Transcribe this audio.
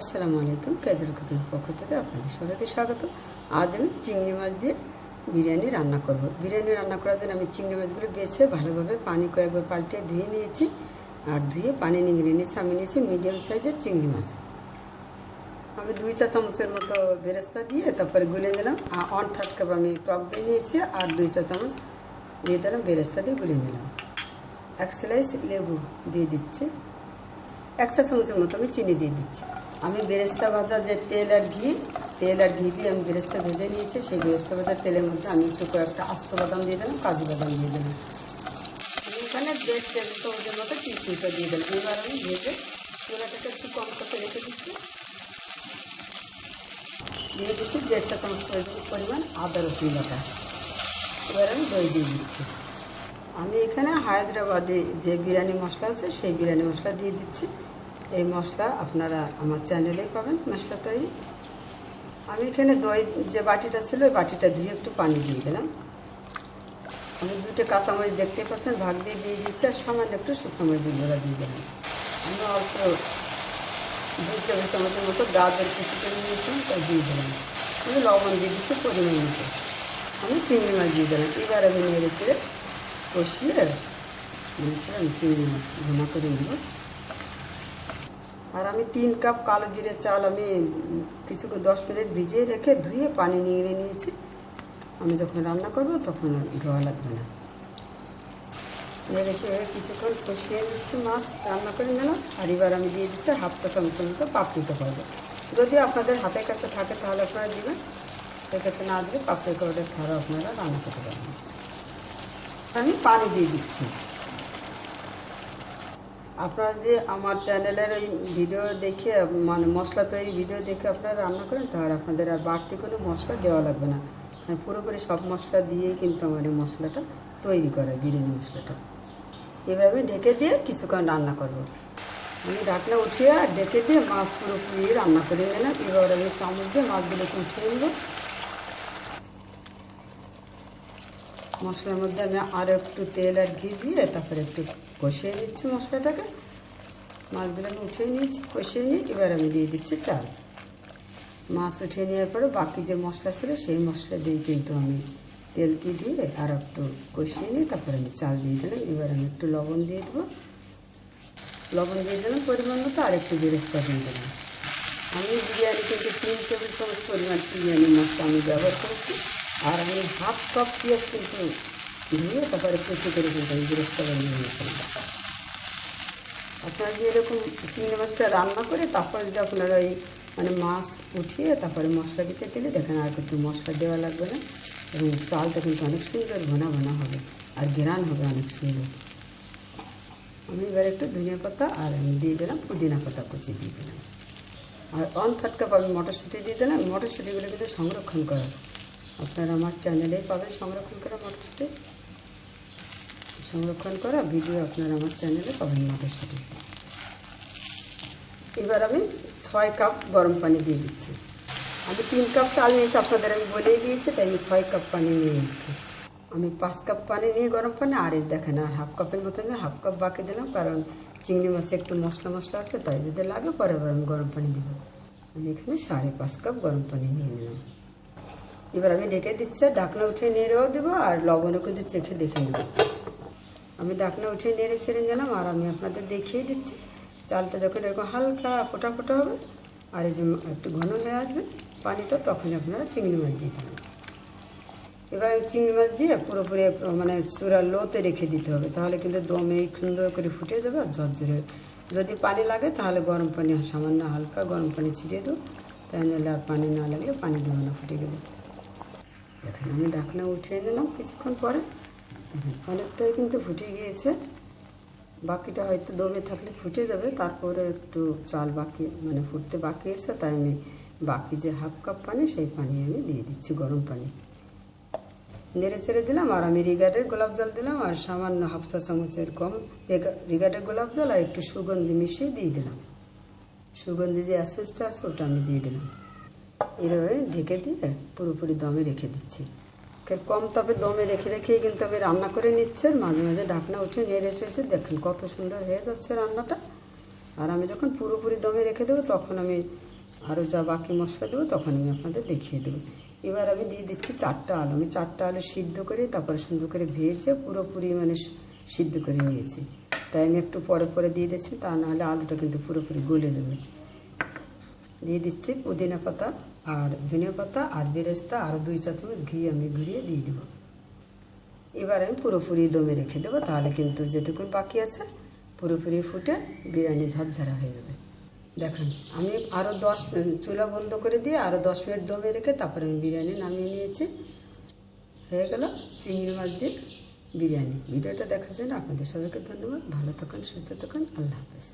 আসসালামু আলাইকুম casual cooking পক্ষ থেকে আপনাদের সবাইকে স্বাগত। আজ আমি চিংড়ি মাছ দিয়ে বিরিয়ানি রান্না করব। বিরিয়ানি রান্না করার জন্য আমি চিংড়ি মাছগুলো বেছে ভালোভাবে পানি কয়েকবার পাল্টে ধুয়ে নিয়েছি। আর ধুয়ে পানি নিংড়ে নিয়েছি, আমি নিয়েছি মিডিয়াম সাইজের চিংড়ি মাছ। আমি দুই চা চামচের মতো বেরেস্তা দিয়ে তারপরে গুলে নিলাম। আর ওয়ান থার্ড কাপ আমি টক দিয়ে নিয়েছি আর দুই চা চামচ দিয়ে দিলাম বেরেস্তা দিয়ে গুলে নিলাম। এক স্লাইস লেবু দিয়ে দিচ্ছি। এক চা চামচের মতো আমি চিনি দিয়ে দিচ্ছি। আমি বেরেস্তা ভাজা যে তেল আর ঘি, তেল আর ঘি দিয়ে আমি বেরেস্তা ভেজে নিয়েছি। সেই বেরেস্তা ভাজার তেলের মধ্যে আমি একটু কয়েকটা আস্ত বাদাম দিয়ে দিলাম, কাজু বাদাম দিয়ে দিলাম। এখানে দেড় টেবিল চামচের মতো কিশমিশটা দিয়ে দিলাম। এবার আমি ভেজে চুলাটাকে একটু কম করতে রেখে দিচ্ছি। দিয়ে দিচ্ছি দেড় চামচ পরিমাণ আদা রসুন বাটা। এবার আমি দই দিয়ে দিচ্ছি। আমি এখানে হায়দ্রাবাদে যে বিরিয়ানি মশলা আছে, সেই বিরিয়ানি মশলা দিয়ে দিচ্ছি। এই মশলা আপনারা আমার চ্যানেলেই পাবেন মশলা তৈরি আমি এখানে দই, যে বাটিটা ছিল, ওই বাটিটা ধুয়ে একটু পানি দিয়ে দিলাম। আমি দুটো কাঁচামরিচ দেখতে পাচ্ছেন, ভাগ দিয়ে দিয়ে দিচ্ছি আর সামান্য একটু শুকনো মরিচ দিয়ে দিলাম। আমি অল্প দুই টেবিল চামচের মতো গাজর কিছু করে নিয়েছিলাম তাই দিয়ে দিলাম। আমি লবণ দিয়ে দিচ্ছি পরিমাণ মতো। আমি চিংড়ি মাছ দিয়ে দিলাম। এবার আমি নেড়ে চেড়ে কষিয়ে চিংড়ি মাছ ভুনা করে নেব। আর আমি তিন কাপ কালো জিরে চাল আমি কিছু দশ মিনিট ভিজিয়ে রেখে ধুয়ে পানি নিংড়ে নিয়েছি। আমি যখন রান্না করব তখন ধোয়া লাগবে না। রেখে কিছুক্ষণ কষিয়ে দিচ্ছি মাছ, রান্না করে নিলাম। আর এবার আমি দিয়ে দিচ্ছি হাফ চা চামচের মতো পাপড়িতে পাউডার যদি আপনাদের হাতের কাছে থাকে তাহলে আপনারা দিবেন। সেক্ষেত্রে না দিলে পাপড়ি পাউডার ছাড়াও আপনারা রান্না করতে পারবেন। আমি পানি দিয়ে দিচ্ছি। আপনারা যে আমার চ্যানেলের ওই ভিডিও দেখে মানে মশলা তৈরি ভিডিও দেখে আপনারা রান্না করেন, তাহলে আপনাদের আর বাড়তি কোনো মশলা দেওয়া লাগবে না। কারণ পুরোপুরি সব মশলা দিয়েই কিন্তু আমার এই মশলাটা তৈরি করে, বিরিয়ানি মশলাটা। আমি ঢেকে দিয়ে কিছুক্ষণ রান্না করব। আমি ঢাকনা উঠিয়ে আর ঢেকে দিয়ে মাছ পুরোপুরি রান্না করে নিলাম। এবার আমি চামচ দিয়ে মাছগুলোকে উঠিয়ে নেব। মশলার মধ্যে আমি আরও একটু তেল আর ঘি দিয়ে তারপরে একটু কষিয়ে নিচ্ছি মশলাটাকে। মাছগুলো আমি উঠিয়ে নিয়েছি, কষিয়ে নিয়ে এবার আমি দিয়ে দিচ্ছি চাল। মাছ উঠিয়ে নেওয়ার পরে বাকি যে মশলা ছিল সেই মশলা দিয়ে কিন্তু আমি তেল কি দিয়ে আর একটু কষিয়ে নিয়ে তারপরে আমি চাল দিয়ে দিলাম। এবার আমি একটু লবণ দিয়ে দেবো। লবণ দিয়ে দিলাম, পরিমাণ মতো আর একটু বেরেস্তা দিয়ে দিলাম। আমি বিরিয়ানি কিন্তু তিন টেবিল চামচ পরিমাণ বিরিয়ানি মশলা আমি ব্যবহার করেছি। আর আমি হাফ কাপ পেঁয়াজ কিন্তু ধুয়ে তারপরে কুচি করে কিন্তু আমি বেরেস্তা বানিয়ে নিয়েছিলাম আপনারা যে এরকম চিংড়ি মাছটা রান্না করে তারপরে যদি আপনারা ওই মানে মাছ উঠিয়ে তারপরে মশলা দিতে দিলে দেখেন আর কিছু মশলা দেওয়া লাগবে না এবং চালটা কিন্তু অনেক সুন্দর ঘনা ঘনা হবে আর গ্রান হবে অনেক সুন্দর। আমি এবার একটু ধনিয়া পাতা আর আমি দিয়ে দিলাম পুদিনা পাতা কুচি দিয়ে দিলাম। আর অন থার্ড কাপ আমি মটরশুঁটি দিয়ে দিলাম। মটরশুঁটিগুলো কিন্তু সংরক্ষণ করা। আপনারা আমার চ্যানেলেই পাবেন সংরক্ষণ করা মটরশুঁটি। সংরক্ষণ করা ভিডিও আপনারা আমার চ্যানেলে পাবেন মটরশুঁটি এবার আমি ছয় কাপ গরম পানি দিয়ে দিচ্ছি। আমি তিন কাপ চাল নিয়েছি, আপনাদের আমি বলেই দিয়েছি, তাই আমি ছয় কাপ পানি নিয়ে নিচ্ছি। আমি পাঁচ কাপ পানি নিয়ে গরম পানি, আর এই দেখেন, আর হাফ কাপের মতো হাফ কাপ বাকি দিলাম, কারণ চিংড়ি মাছে একটু মশলা মশলা আছে, তাই যদি লাগে পরে আমি গরম পানি দিব। আমি এখানে সাড়ে পাঁচ কাপ গরম পানি নিয়ে নিলাম। এবার আমি ঢেকে দিচ্ছি, ঢাকনা উঠে নেড়েও দেবো, আর লবণও কিন্তু চেখে দেখে নেব। আমি ডাকনা উঠে নেড়ে ছেড়ে গেলাম আর আমি আপনাদের দেখিয়ে দিচ্ছি। চালটা যখন এরকম হালকা ফোটা ফোটা হবে, আর এই যে একটু ঘন হয়ে আসবে, পানিটা তখন আপনারা চিংড়ি মাছ দিয়ে দেবেন। এবার চিংড়ি মাছ দিয়ে পুরোপুরি মানে চূড়া লোতে রেখে দিতে হবে, তাহলে কিন্তু দমে সুন্দর করে ফুটে যাবে আর ঝরঝরে। যদি পানি লাগে, তাহলে গরম পানি, সামান্য হালকা গরম পানি ছিটিয়ে দেবো তাই নাহলে আর পানি না লাগলে পানি দেবো না ফুটে গেলে। দেখেন আমি ঢাকনা উঠিয়ে দিলাম কিছুক্ষণ পরে। অনেকটাই কিন্তু ফুটে গিয়েছে। বাকিটা হয়তো দমে থাকলে ফুটে যাবে, তারপরে একটু চাল বাকি মানে ফুটতে বাকি আছে, তাই আমি বাকি যে হাফ কাপ পানি, সেই পানি আমি দিয়ে দিচ্ছি গরম পানি। নেড়ে চেড়ে দিলাম, আর আমি রিগার্ডের গোলাপ জল দিলাম, আর সামান্য হাফ চা চামচের কম রিগার্ডের গোলাপ জল, আর একটু সুগন্ধি মিশিয়ে দিয়ে দিলাম। সুগন্ধি যে অ্যাসেসটা আছে, ওটা আমি দিয়ে দিলাম। এভাবে ঢেকে দিয়ে পুরোপুরি দমে রেখে দিচ্ছি। কম তবে দমে রেখে রেখেই কিন্তু আমি রান্না করে নিচ্ছে। মাঝে মাঝে ঢাকনা উঠে নেড়ে এসেছে দেখেন কত সুন্দর হয়ে যাচ্ছে রান্নাটা। আর আমি যখন পুরোপুরি দমে রেখে দেবো, তখন আমি আরও যা বাকি মশলা দেবো তখন আমি আপনাদের দেখিয়ে দেবো। এবার আমি দিয়ে দিচ্ছি চারটা আলু। আমি চারটা আলু সিদ্ধ করে, তারপরে সুন্দর করে ভেজে পুরোপুরি মানে সিদ্ধ করে নিয়েছি। তাই আমি একটু পরে পরে দিয়ে দিচ্ছি, তা নাহলে আলুটা কিন্তু পুরোপুরি গলে যাবে। দিয়ে দিচ্ছি পুদিনা পাতা আর ধনিয়া পাতা আর বেরেস্তা আর দুই চা চামচ ঘি আমি ঘুরিয়ে দিয়ে দেবো। এবার আমি পুরোপুরি দমে রেখে দেবো, তাহলে কিন্তু যেটুকুন বাকি আছে পুরোপুরি ফুটে বিরিয়ানি ঝরঝরা হয়ে যাবে। দেখেন, আমি আরও দশ চুলা বন্ধ করে দিয়ে আরও দশ মিনিট দমে রেখে তারপরে আমি বিরিয়ানি নামিয়ে নিয়েছি। হয়ে গেল চিংড়ি মাছ দিয়ে বিরিয়ানি। ভিডিওটা দেখার জন্য আপনাদের সবাইকে ধন্যবাদ। ভালো থাকুন, সুস্থ থাকুন। আল্লাহ হাফেজ।